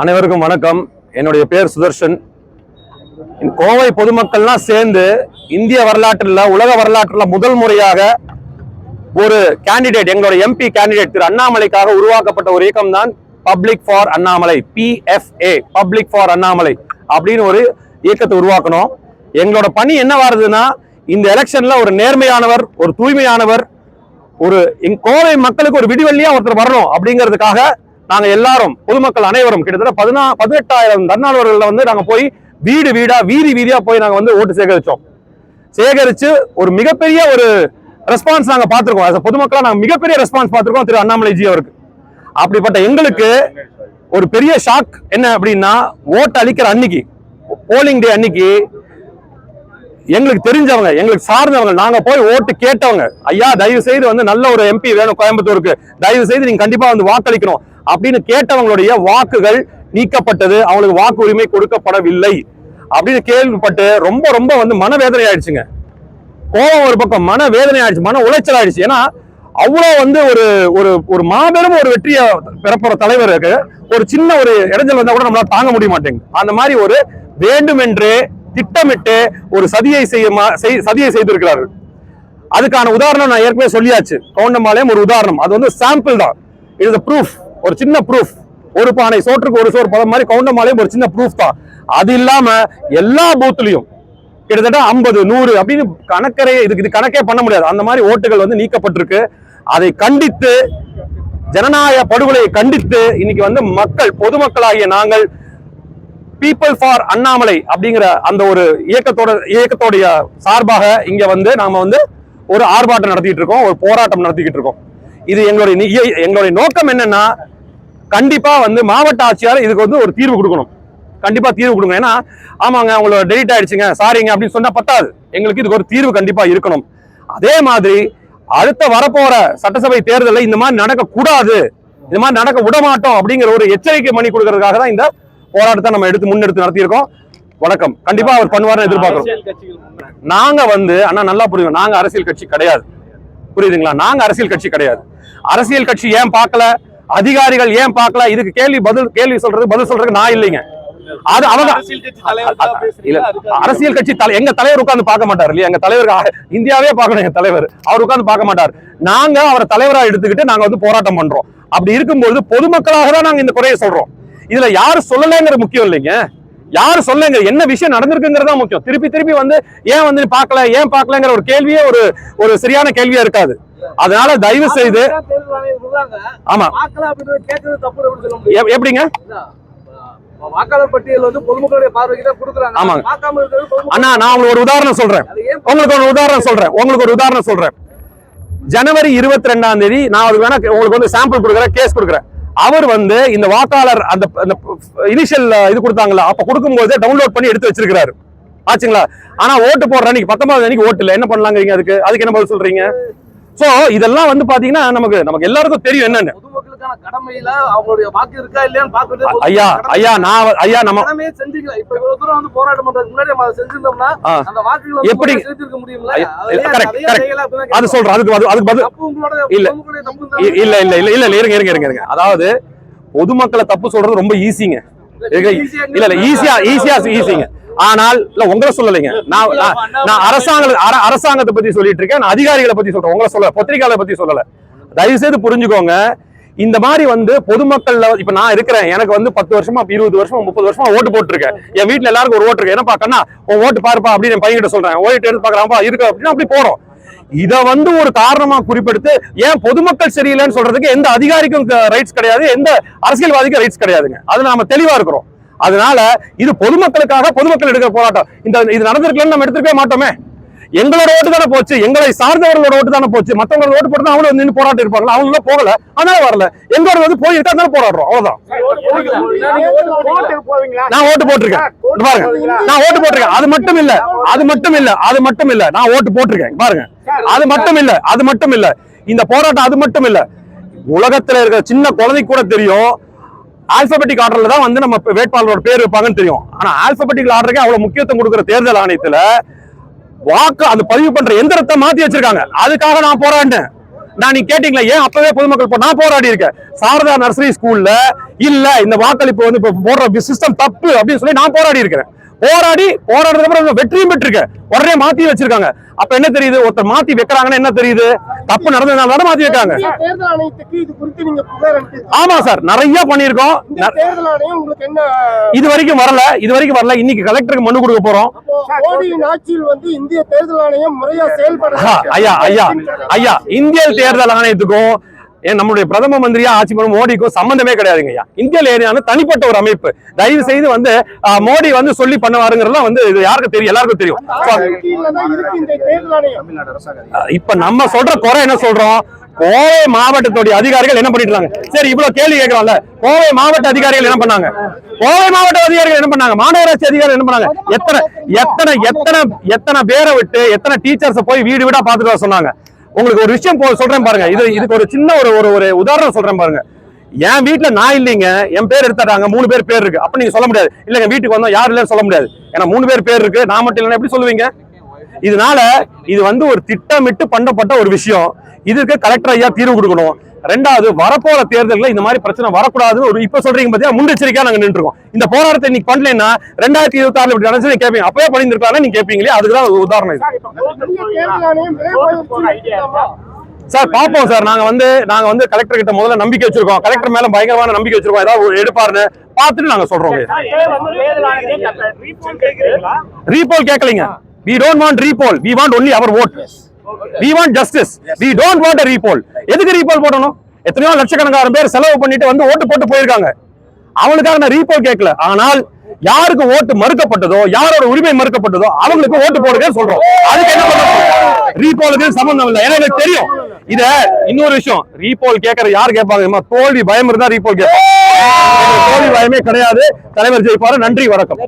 அனைவருக்கும் வணக்கம். என்னுடைய பேர் சுதர்ஷன். கோவை பொதுமக்கள்லாம் சேர்ந்து இந்திய வரலாற்றில் உலக வரலாற்றில் முதல் முறையாக ஒரு கேண்டிடேட் எங்களோட எம்பி கேண்டிடேட் திரு அண்ணாமலைக்காக உருவாக்கப்பட்ட ஒரு இயக்கம் தான் public for Annamalai PFA public for Annamalai அப்படின்னு ஒரு இயக்கத்தை உருவாக்கணும். எங்களோட பணி என்ன வருதுன்னா இந்த எலெக்ஷன்ல ஒரு நேர்மையானவர் ஒரு தூய்மையானவர் ஒரு கோவை மக்களுக்கு ஒரு விடிவெள்ளியா ஒருத்தர் வரணும் அப்படிங்கிறதுக்காக நாங்க எல்லாரும் பொதுமக்கள் அனைவரும் கிட்டத்தட்ட பதினா பதினெட்டாயிரம் தன்னார்வர்கள் வந்து நாங்க போய் வீடு வீடா வீதி வீதியா போய் நாங்க வந்து ஓட்டு சேகரிச்சோம். சேகரிச்சு ஒரு மிகப்பெரிய ஒரு ரெஸ்பான்ஸ் நாங்க பார்த்திருக்கோம். பொதுமக்களா நாங்க மிகப்பெரிய ரெஸ்பான்ஸ் பார்த்திருக்கோம் திரு அண்ணாமலை ஜி அவருக்கு. அப்படிப்பட்ட எங்களுக்கு ஒரு பெரிய ஷாக் என்ன அப்படின்னா ஓட்டு அளிக்கிற அன்னைக்கு போலிங் டே அன்னைக்கு எங்களுக்கு தெரிஞ்சவங்க எங்களுக்கு சார்ந்தவங்க நாங்க போய் ஓட்டு கேட்டவங்க ஐயா தயவு செய்து வந்து நல்ல ஒரு எம்பி வேணும் கோயம்புத்தூருக்கு. தயவு செய்து நீங்க கண்டிப்பா வந்து வாக்களிக்கணும். அப்படின்னு கேட்டவங்களுடைய வாக்குகள் நீக்கப்பட்டது. அவங்களுக்கு வாக்கு உரிமை கொடுக்கப்படவில்லை. அப்படின்னு கேள்விப்பட்டு ரொம்ப ரொம்ப வந்து மனவேதனை ஆயிடுச்சுங்க. கோபம் ஒரு பக்கம் மன வேதனை ஆயிடுச்சு மன உளைச்சல் ஆயிடுச்சு. ஏன்னா அவ்வளோ வந்து ஒரு ஒரு ஒரு மாபெரும் ஒரு வெற்றியை பிறப்புற தலைவருக்கு ஒரு சின்ன ஒரு இடைஞ்சல் வந்தால் கூட நம்மளால தாங்க முடிய மாட்டேங்குது. அந்த மாதிரி ஒரு வேண்டுமென்றே திட்டமிட்டு ஒரு சதியை செய்ய மா- செய்- சதியை செய்திருக்கிறார்கள். அதுக்கான உதாரணம் நான் ஏற்கனவே சொல்லியாச்சு. கவுண்டம்பாளையம் ஒரு உதாரணம். அது வந்து சாம்பிள் தான். இது ப்ரூஃப் ஒரு சின்ன ப்ரூஃப் ஒரு பானை சோற்றுக்கு ஒரு சோறு பதம் மாதிரி கவுண்டம்பாளையம் ஒரு சின்ன ப்ரூஃப் தான். அது இல்லாம எல்லா பூத்துலயும் கிட்டத்தட்ட ஐம்பது நூறு அப்படின்னு கணக்கரே இதுக்கு இது கணக்கே பண்ண முடியாது. அந்த மாதிரி ஓட்டுகள் வந்து நீக்கப்பட்டிருக்கு. அதை கண்டித்து ஜனநாயக படுகொலையை கண்டித்து இன்னைக்கு வந்து மக்கள் பொதுமக்களாகிய நாங்கள் பீப்புள் ஃபார் அண்ணாமலை அப்படிங்கிற அந்த ஒரு இயக்கத்தோட இயக்கத்தோடைய சார்பாக இங்க வந்து நாம வந்து ஒரு ஆர்ப்பாட்டம் நடத்திட்டு இருக்கோம் ஒரு போராட்டம் நடத்திக்கிட்டு இருக்கோம். இது எங்களுடைய நி- இய- எங்களுடைய நோக்கம் என்னன்னா கண்டிப்பா வந்து மாவட்ட ஆட்சியாளர் இதுக்கு வந்து ஒரு தீர்வு கொடுக்கணும். கண்டிப்பா தீர்வு கொடுங்க. ஏன்னா ஆமாங்க உங்களோட டெலிட் ஆயிடுச்சுங்க சாரிங்க அப்படின்னு சொன்னா பத்தாது. எங்களுக்கு இதுக்கு ஒரு தீர்வு கண்டிப்பா இருக்கணும். அதே மாதிரி அடுத்த வரப்போற சட்டசபை தேர்தலில் இந்த மாதிரி நடக்க கூடாது இந்த மாதிரி நடக்க விட மாட்டோம் அப்படிங்கிற ஒரு எச்சரிக்கை மணி கொடுக்கறதுக்காக தான் இந்த போராட்டத்தை நம்ம எடுத்து முன்னெடுத்து நடத்தியிருக்கோம். வணக்கம். கண்டிப்பா அவர் பண்ணுவார்னு எதிர்பார்க்கிறோம். நாங்க வந்து அண்ணா நல்லா புரியும் நாங்க அரசியல் கட்சி கிடையாது. புரியுதுங்களா? நாங்க அரசியல் கட்சி கிடையாது. அரசியல் கட்சி ஏன் பார்க்கல? அதிகாரிகள் ஏன் பார்க்கல? இதுக்கு கேள்வி பதில் கேள்வி சொல்றது பதில் சொல்றதுக்கு நான் இல்லைங்க. அது அவங்க அரசியல் கட்சி தலை எங்க தலைவர் உட்கார்ந்து பார்க்க மாட்டார் இல்லையா? எங்க தலைவர் இந்தியாவே பார்க்கணும் எங்க தலைவர். அவர் உட்கார்ந்து பார்க்க மாட்டார். நாங்க அவரை தலைவரா எடுத்துக்கிட்டு நாங்க வந்து போராட்டம் பண்றோம். அப்படி இருக்கும்போது பொதுமக்களாக தான் நாங்க இந்த குறையை சொல்றோம். இதுல யாரு சொல்லலைங்கிறது முக்கியம் இல்லைங்க. யாரு சொல்லுங்க? என்ன விஷயம் நடந்திருக்குங்கிறது முக்கியம். திருப்பி திருப்பி வந்து ஏன் வந்து பார்க்கல ஏன் பார்க்கலங்கிற ஒரு கேள்வியே ஒரு ஒரு சரியான கேள்வியா இருக்காது. அதனால தயவு செய்து ஆமா. எப்படிங்க? வாக்காளர் பட்டியல் வந்து பொதுமக்களுடைய பார்வைக்கு தான் கொடுக்குறாங்க. ஆமாங்க. பார்க்காம இருக்கிறது பொதுமக்கள். அண்ணா நான் உங்களுக்கு ஒரு உதாரணம் சொல்றேன். உங்களுக்கு ஒரு உதாரணம் சொல்றேன். உங்களுக்கு ஒரு உதாரணம் சொல்றேன். ஜனவரி இருபத்தி ரெண்டாம் தேதி நான் வேணா உங்களுக்கு வந்து சாம்பிள் கொடுக்குறேன் கேஸ் கொடுக்குறேன். அவர் வந்து இந்த வாக்காளர் அந்த இனிஷியல் இது கொடுத்தாங்களா அப்ப கொடுக்கும்போது டவுன்லோட் பண்ணி எடுத்து வச்சிருக்காரு ஆச்சுங்களா? ஆனா ஓட்டு போடுற அன்னைக்கு பத்தொன்பது அன்னைக்கு ஓட்டு இல்ல. என்ன பண்ணலாங்கிறீங்க அதுக்கு? அதுக்கு என்ன பதில் சொல்றீங்க? சோ இதெல்லாம் வந்து பாத்தீங்கன்னா நமக்கு நமக்கு எல்லாருக்கும் தெரியும் என்னன்னு. ஐயா. ஐயா நான் ஐயா நம்ம எப்படி? அதை சொல்றேன் அதுக்கு அதுக்கு பதில். இல்ல. இல்ல இல்ல இல்ல இல்ல இருங்க இருங்க இருங்க இருங்க. அதாவது பொதுமக்களை தப்பு சொல்றது ரொம்ப ஈஸிங்க இல்ல இல்ல ஈஸியா ஈஸியா ஈஸிங்க ஆனால் இல்ல உங்களை சொல்லலைங்க. நான் நான்- அரசாங்க அர- அரசாங்கத்தை பத்தி சொல்லிட்டு இருக்கேன் நான் அதிகாரிகளை பத்தி சொல்றேன். உங்களை சொல்ல பத்திரிகையாளரை பத்தி சொல்லல. தயவு செய்து புரிஞ்சுக்கோங்க. இந்த மாதிரி வந்து பொதுமக்கள்ல இப்ப நான் இருக்கிறேன். எனக்கு வந்து பத்து வருஷமா இருபது வருஷமா முப்பது வருஷமா ஓட்டு போட்டுருக்கேன். என் வீட்டுல எல்லாருக்கும் ஒரு ஓட்டு இருக்கு. என்னப்பா கண்ணா உன் ஓட்டு பாருப்பா அப்படின்னு என் பையன்கிட்ட சொல்றேன். ஓட்டு எடுத்து பாக்கலாம்ப்பா இருக்கு அப்படின்னா அப்படி போறோம். இத வந்து ஒரு காரணமா குறிப்பெடுத்து ஏன் பொதுமக்கள் சரியில்லைன்னு சொல்றதுக்கு எந்த அதிகாரிக்கும் ரைட்ஸ் கிடையாது எந்த அரசியல்வாதிக்கும் ரைட்ஸ் கிடையாதுங்க. அது நாம தெளிவா இருக்கிறோம். அதனால இது பொதுமக்களுக்காக பொதுமக்கள் எடுக்கிற போராட்டம். இந்த இது நடந்திருக்கலன்னு நம்ம எடுத்துக்கவே மாட்டோமே. எங்களோட ஓட்டு தானே போச்சு எங்களை சார்ந்தவர்களோட ஓட்டு தானே போச்சு. மத்தவங்களோட ஓட்டு போட்டு அவங்களும் நின்று போராட்டம் இருப்பாங்களா? அவங்க போகல. அதனால வரல. எங்களோட வந்து போய் இருக்கா தானே போராடுறோம். அவ்வளவுதான். நான் ஓட்டு போட்டிருக்கேன். பாருங்க. நான் ஓட்டு போட்டிருக்கேன். அது மட்டும் இல்ல அது மட்டும் இல்ல அது மட்டும் இல்ல. நான் ஓட்டு போட்டிருக்கேன். பாருங்க. அது மட்டும் இல்ல அது மட்டும் இல்ல. இந்த போராட்டம் அது மட்டும் இல்ல. உலகத்துல இருக்கிற சின்ன குழந்தை கூட தெரியும். ஆல்பபெட்டிக் ஆர்டர்ல தான் வந்து நம்ம வேட்பாளரோட பேர் வைப்பாங்கன்னு தெரியும். ஆனா ஆல்பபெட்டிக் ஆர்டருக்கு அவ்வளவு முக்கியத்துவம் கொடுக்குற தேர்தல் ஆணையத்துல வாக்கு அந்த பதிவு பண்ற எந்திரத்தை மாத்தி வச்சிருக்காங்க. அதுக்காக நான் போராடினேன். நான் நீ கேட்டீங்களா? ஏன் அப்பவே பொதுமக்கள் நான் போராடி இருக்கேன். சாரதா நர்சரி ஸ்கூல்ல இல்ல இந்த வாக்களிப்பு வந்து போடுற சிஸ்டம் தப்பு அப்படின்னு சொல்லி நான் போராடி இருக்கிறேன். போராடி அப்புறம் வெற்றியும் பெற்றிருக்கேன் உடனே மாத்தி வச்சிருக்காங்க. அப்ப என்ன தெரியுது? ஒருத்தர் மாத்தி வைக்கிறாங்கன்னா என்ன தெரியுது? தப்பு நடந்ததுனால தானே மாத்தி வைக்காங்க ஆமா சார் நிறைய என்ன இது வரைக்கும் வரல. இது வரைக்கும் வரல. இன்னைக்கு கலெக்டருக்கு மனு கொடுக்க போறோம். ஆட்சியில் வந்து இந்திய தேர்தல் ஆணையம் முறையா செயல்பட ஐயா ஐயா ஐயா. இந்திய தேர்தல் ஆணையத்துக்கும் ஏன் நம்மளுடைய பிரதம மந்திரியா ஆட்சி பண்ணும் மோடிக்கும் சம்பந்தமே கிடையாதுங்க ஐயா. இந்திய ஏரியான தனிப்பட்ட ஒரு அமைப்பு. தயவு செய்து வந்து ஆஹ், மோடி வந்து சொல்லி பண்ணுவாருங்கிறதுலாம் வந்து இது யாருக்கும் தெரியும் எல்லாருக்கும் தெரியும். So, கீழ தான் இருக்கு இந்த தேர்தல் ஆணையம். ஆஹ், இப்ப நம்ம சொல்ற குறை என்ன சொல்றோம்? கோவை மாவட்டத்துடைய அதிகாரிகள் என்ன பண்ணிட்டு இருக்காங்க சரி இவ்வளவு கேள்வி கேட்கலாம்ல. கோவை மாவட்ட அதிகாரிகள் என்ன பண்ணாங்க? கோவை மாவட்ட அதிகாரிகள் என்ன பண்ணாங்க? மாநகராட்சி அதிகாரிகள் என்ன பண்ணாங்க? எத்தனை எத்தனை எத்தனை எத்தனை பேரை விட்டு எத்தனை டீச்சர்ஸ் போய் வீடு வீடா பார்த்துட்டு வர சொன்னாங்க? உங்களுக்கு ஒரு விஷயம் சொல்றேன் பாருங்க. இது இதுக்கு ஒரு சின்ன ஒரு ஒரு ஒரு உதாரணம் சொல்றேன் பாருங்க. என் வீட்டுல நான் இல்லைங்க. என் பேர் எடுத்துட்டாங்க. மூணு பேர் பேர் இருக்கு. அப்ப நீங்க சொல்ல முடியாது. இல்லைங்க வீட்டுக்கு வந்தோம். யாரு இல்லைன்னு சொல்ல முடியாது. ஏன்னா மூணு பேர் பேர் இருக்கு. நான் மட்டும் இல்லைன்னா எப்படி சொல்லுவீங்க? இதனால இது வந்து ஒரு திட்டமிட்டு பண்ணப்பட்ட ஒரு விஷயம் இதுக்கு கலெக்டர் ஐயா தீர்வு கொடுக்கணும் ரெண்டாவது வரப்போற தேர்தலில் இந்த மாதிரி பிரச்சனை வரக்கூடாதுன்னு ஒரு இப்ப சொல்றீங்க பாத்தியா முன்னெச்சரிக்கையா நாங்க நின்றுருக்கோம் இந்த போராட்டத்தை இன்னைக்கு பண்ணலைன்னா ரெண்டாயிரத்தி இருபத்தி ஆறுல இப்படி நடந்துச்சு கேட்பீங்க அப்பவே பண்ணியிருக்கலாம் நீங்க கேட்பீங்களே அதுக்குதான் உதாரணம் இது சார் பாப்போம் சார் நாங்க வந்து நாங்க வந்து கலெக்டர் கிட்ட முதல்ல நம்பிக்கை வச்சிருக்கோம் கலெக்டர் மேல பயங்கரமான நம்பிக்கை வச்சிருக்கோம் ஏதாவது எடுப்பாருன்னு பார்த்துட்டு நாங்க சொல்றோம் ரீபோல் கேட்கலீங்க we don't want recall. We want only our vote. We want justice. We don't want a recall. எதுக்கு ரீபோல் போடணும்? எத்தனையோ லட்சக்கணக்கான பேர் செலவு பண்ணிட்டு வந்து ஓட்டு போட்டு போயிருக்காங்க. அவங்களுக்காக நான் ரீபோல் கேட்கல. ஆனால் யாருக்கு ஓட்டு மறுக்கப்பட்டதோ யாரோட உரிமை மறுக்கப்பட்டதோ அவங்களுக்கு ஓட்டு போடுங்க சொல்றோம். அதுக்கு என்ன பண்ணணும்? ரீபோலுக்கு சம்பந்தம் இல்லை. ஏன்னா எனக்கு தெரியும். இத இன்னொரு விஷயம். ரீபோல் கேட்கற யார் கேட்பாங்க? தோல்வி பயம் இருந்தா ரீபோல் கேட்பாங்க தோல்வி பயமே கிடையாது. தலைவர் ஜெயிப்பாரு. நன்றி வணக்கம்.